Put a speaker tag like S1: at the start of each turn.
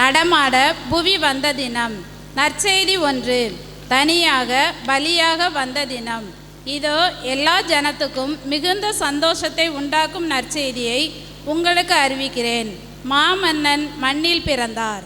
S1: நடமாட புவி வந்த தினம் நற்செய்தி ஒன்று தனியாக பலியாக வந்த தினம் இதோ எல்லா ஜனத்துக்கும் மிகுந்த சந்தோஷத்தை உண்டாக்கும் நற்செய்தியை உங்களுக்கு அறிவிக்கிறேன் மாமன்னன் மண்ணில் பிறந்தார்